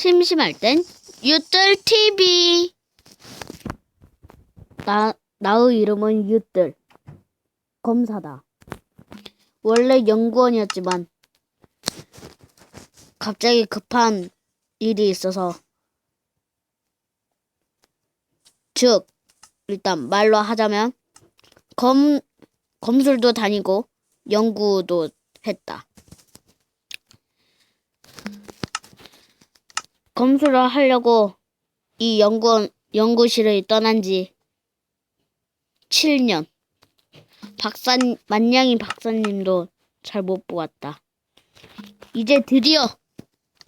심심할 땐 유들 TV. 나 나의 이름은 유들 검사다. 원래 연구원이었지만 갑자기 급한 일이 있어서 즉 일단 말로 하자면 검 검술도 다니고 연구도 했다. 검술을 하려고 이 연구원 연구실을 떠난 지 7년. 박사 만냥이 박사님도 잘 못 보았다. 이제 드디어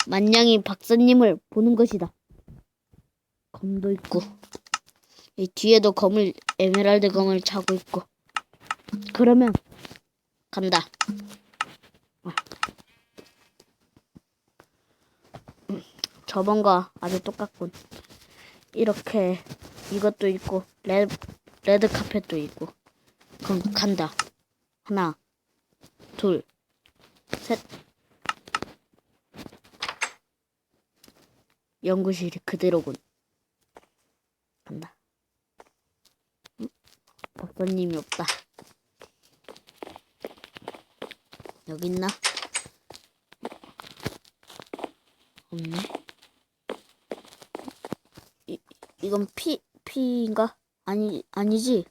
만냥이 박사님을 보는 것이다. 검도 있고 이 뒤에도 검을 에메랄드 검을 차고 있고 그러면 간다. 저번과 아주 똑같군. 이렇게 이것도 있고 레, 레드 카펫도 있고 그럼 간다. 하나, 둘, 셋. 연구실이 그대로군. 간다. 응? 박사님이 없다. 여기 있나? 없네. 이, 이건 피, 피인가? 아니, 아니지.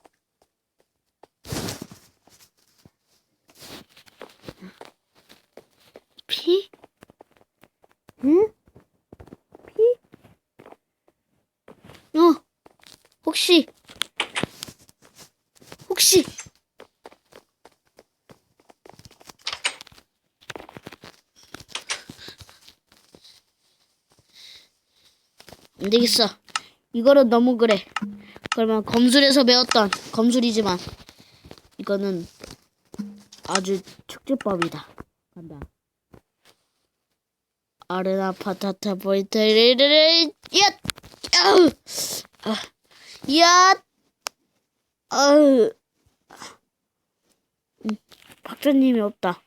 피? 응? 피? 어, 혹시, 혹시, 안 되겠어. 이거는 너무 그래. 그러면 검술에서 배웠던 검술이지만 이거는 아주 특제법이다. 간다. 아르나 파타타 보이테르르 얏! 아우! 아, 얏! 아우! 음, 박사님이 없다.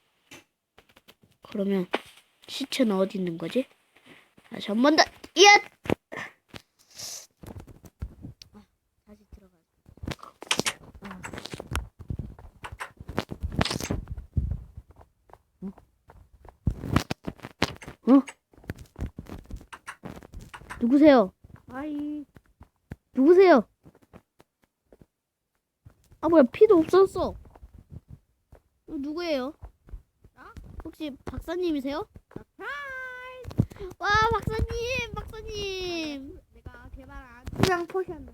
그러면 시체는 어디 있는 거지? 다시 한 번 더. 얏! 다시 들어가. 어? 누구세요? 아이, 누구세요? 아 뭐야 피도 없었어. 어, 누구예요? 혹시 박사님이세요? 와 박사님, 박사님. 내가 개발한 수량 포션을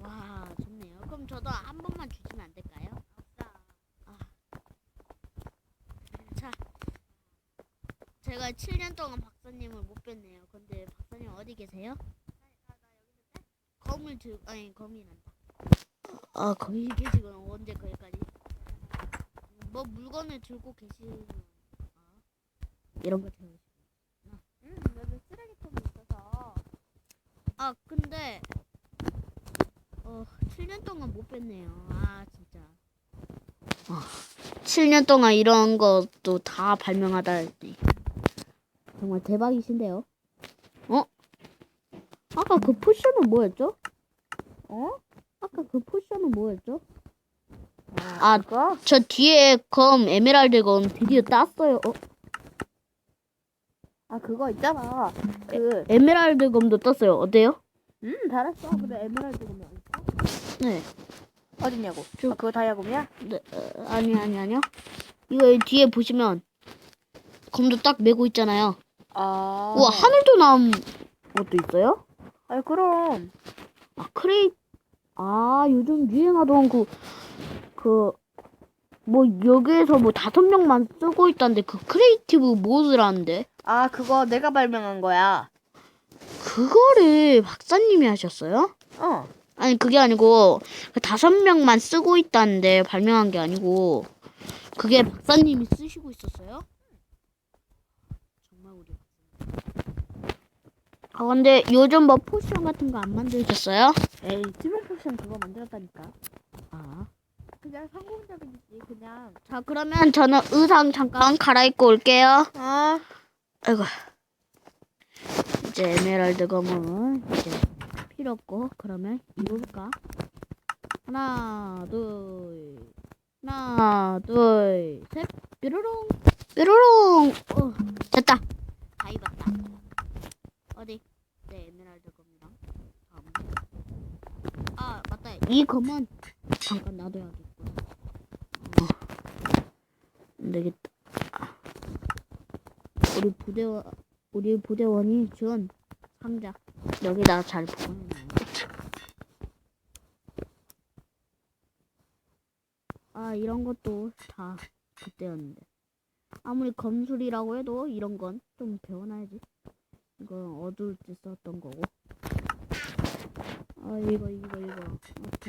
와 좋네요. 그럼 저도 한 번만 주시면 안 될까요? 아. 자, 제가 7년 동안 박사님을 못 뵀네요. 근데 박사님 어디 계세요? 검을 들 아니 검이란다. 아 거기 계시구나. 언제 거기까지? 뭐 물건을 들고 계시는 아, 이런 거 들고. 응, 여기 쓰레기통이 있어서 아 근데 어 7년 동안 못 뵀네요. 아 진짜. 아 7년 동안 이런 것도 다 발명하다니 정말 대박이신데요. 어? 아까 그 포션은 뭐였죠? 어? 아까 그 포션은 뭐였죠? 아, 아, 그거? 저 뒤에 검 에메랄드 검 드디어 땄어요. 어? 아, 그거 있잖아. 그, 에메랄드 검도 땄어요. 어때요? 음, 잘했어. 근데 에메랄드 금이 어디 있어? 네. 어딨냐고? 저 그거 다이아금이야? 네, 어, 아니 아니 아니요. 이거 뒤에 보시면 검도 딱 메고 있잖아요. 아. 우와 하늘도 나온 것도 있어요? 아이, 그럼. 아 크레이 아 요즘 유행하던 그 그 뭐 여기에서 뭐 다섯 명만 쓰고 있다는데 그 크리에이티브 모드라는데 아, 그거 내가 발명한 거야. 그거를 박사님이 하셨어요? 어. 아니 그게 아니고 그 다섯 명만 쓰고 있다는데 발명한 게 아니고 그게 박사님이 쓰시고 있었어요? 아 근데 요즘 뭐 포션 같은 거 안 만드셨어요? 에이, 투명 포션 그거 만들었다니까. 아. 그냥 성공적이지, 그냥. 자 그러면 저는 의상 잠깐 갈아입고 올게요. 아. 아이고 이제 에메랄드 검은 이제 필요 없고 그러면 입어볼까? 하나 둘 하나 둘셋 뾰로롱 뾰로롱 어, 됐다 다 입었다 어디 네 에메랄드 검이랑 다음 아 맞다 이 검은 잠깐 놔둬야겠구나 어. 안 되겠다 우리 부대원 우리 부대원이 준 상자 여기다 잘 보관해놔요. 아 이런 것도 다 그때였는데 아무리 검술이라고 해도 이런 건 좀 배워놔야지. 이건 어두울 때 썼던 거고. 아 이거 이거 이거 아,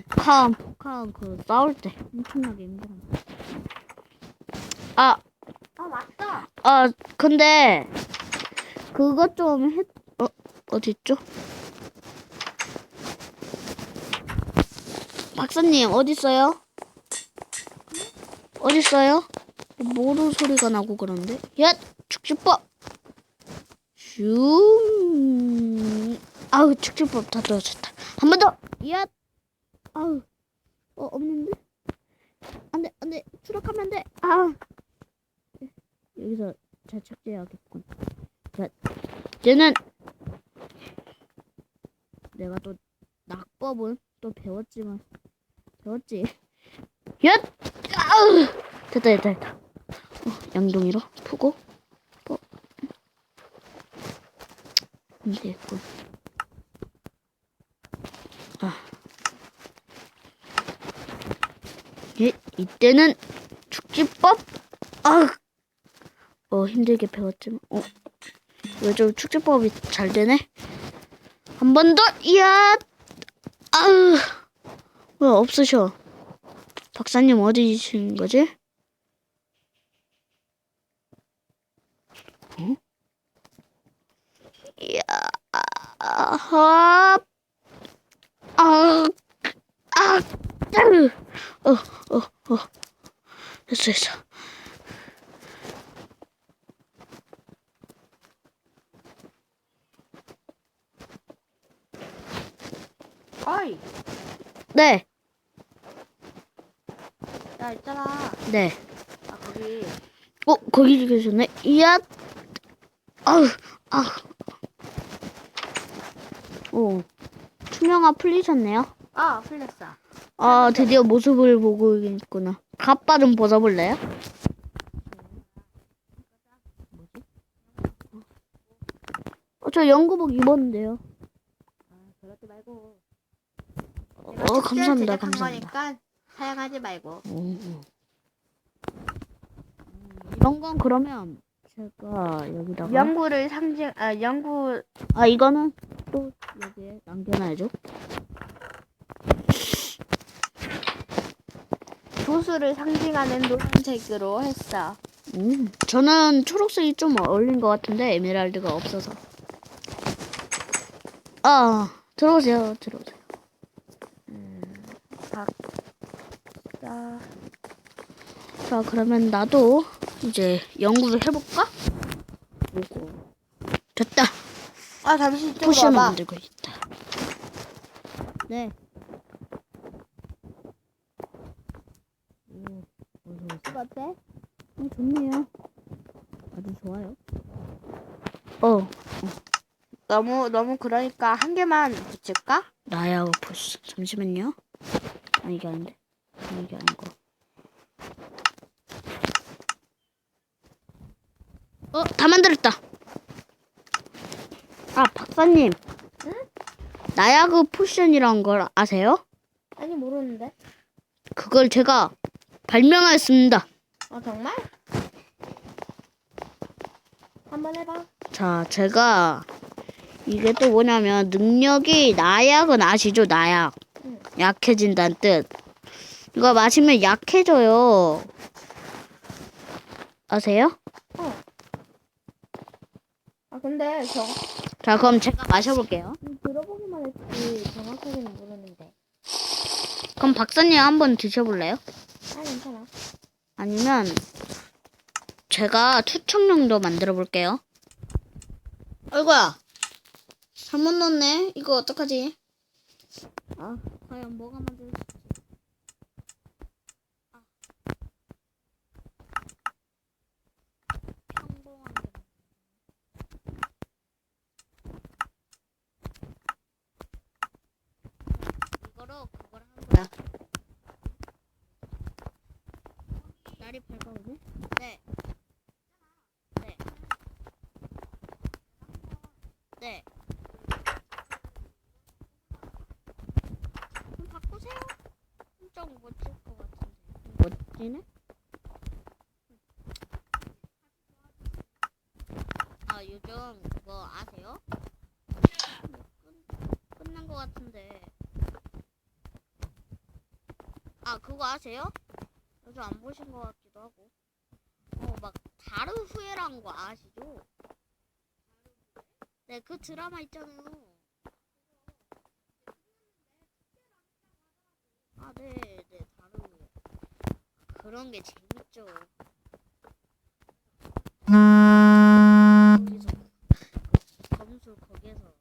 북한 북한 그 싸울 때 엄청나게 힘들어. 아 아 맞다. 아, 근데 그것 좀 했, 어, 어디 있죠? 박사님, 어디 있어요? 어디 있어요? 모루 소리가 나고 그런데? 야, 축지법! 슝. 아우, 축지법 다 떨어졌다. 한 번 더! 야! 아우, 어, 없는데? 안 돼, 안 돼. 추락하면 안 돼. 아. 여기서 잘 착지해야겠군. 자, 얘는 내가 또 낙법은 또 배웠지만 배웠지. 얏! 아우! 됐다 됐다 됐다. 어, 양동이로 푸고 어. 안 되겠군. 아. 예, 이때는 축지법. 아, 어 힘들게 배웠지만 어. 요즘 축제법이 잘 되네? 한 번 더 이야 아으 왜 없으셔? 박사님 어디신 거지? 어 이야 아하. 아아 어 어 어 됐어 됐어 어이. 네 야 있잖아. 네. 아 거기 어, 거기 계셨네. 이야. 아우, 아. 오. 투명화 풀리셨네요. 아 풀렸어. 아, 드디어 모습을 보고 있구나. 갑바 좀 벗어볼래요? 어, 저 연구복 입었는데요. 아 그러지 말고. 어, 감사합니다, 감사합니다. 거니까 사용하지 말고. 오. 이런 건 그러면 제가 여기다가 연구를 상징 아 연구 아 이거는 또 여기에 남겨놔야죠. 도수를 상징하는 노란색으로 했어. 음, 저는 초록색이 좀 어울린 것 같은데 에메랄드가 없어서. 아, 들어오세요, 들어오세요. 자, 자, 그러면 나도 이제 연구를 해볼까? 오고. 됐다. 아 잠시 좀 포션. 만들고 있다. 네. 오, 어서 어때? 어, 좋네요. 아주 좋아요. 어, 너무 너무 그러니까 한 개만 붙일까? 나야 보스. 잠시만요. 아니 이게 아닌데. 아니 이게 아니고. 어, 다 만들었다. 아, 박사님. 응? 나야그 포션이란 걸 아세요? 아니 모르는데. 그걸 제가 발명하였습니다. 아 정말? 한번 해봐. 자, 제가 이게 또 뭐냐면 능력이 나약은 아시죠? 나약. 응. 약해진다는 뜻. 이거 마시면 약해져요. 아세요? 아 근데 저 자, 그럼 제가 마셔볼게요. 들어보기만 했지 정확하게는 모르는데. 그럼 박사님 한번 드셔볼래요? 아니면 제가 투척용도 만들어 볼게요. 아이고야. 잘못 넣었네. 이거 어떡하지? 아, 과연 뭐가 만들어질지. 아. 평범한 게 이거로 그걸 하는 거야. 날이 밝아오네? 네. 네. 네. 좀 바꾸세요. 엄청 멋질 것 같은데. 멋지네? 아 요즘 그거 아세요? 끝, 끝난 것 같은데. 아 그거 아세요? 요즘 안 보신 것 하고. 어막 다르 후회란 거 아시죠? 네 그 드라마 있잖아요. 아, 네, 네, 다른 그런 게 재밌죠. 거기서 검수 거기에서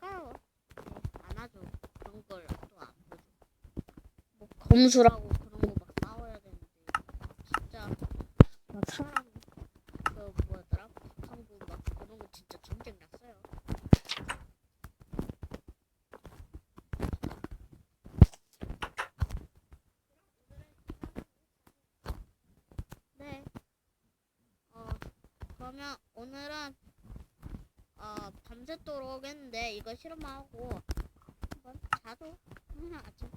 까요. 네, 안 하죠. 그런 걸또안 보죠. 뭐 검수라고 그런 거 막 싸워야 되는데 진짜 막 사람 그 뭐였더라? 북한군 막 그런 거 진짜 전쟁 났어요. 네. 어, 그러면 오늘은 어, 밤새도록 했는데 이거 실험하고 한번 자도 아침부터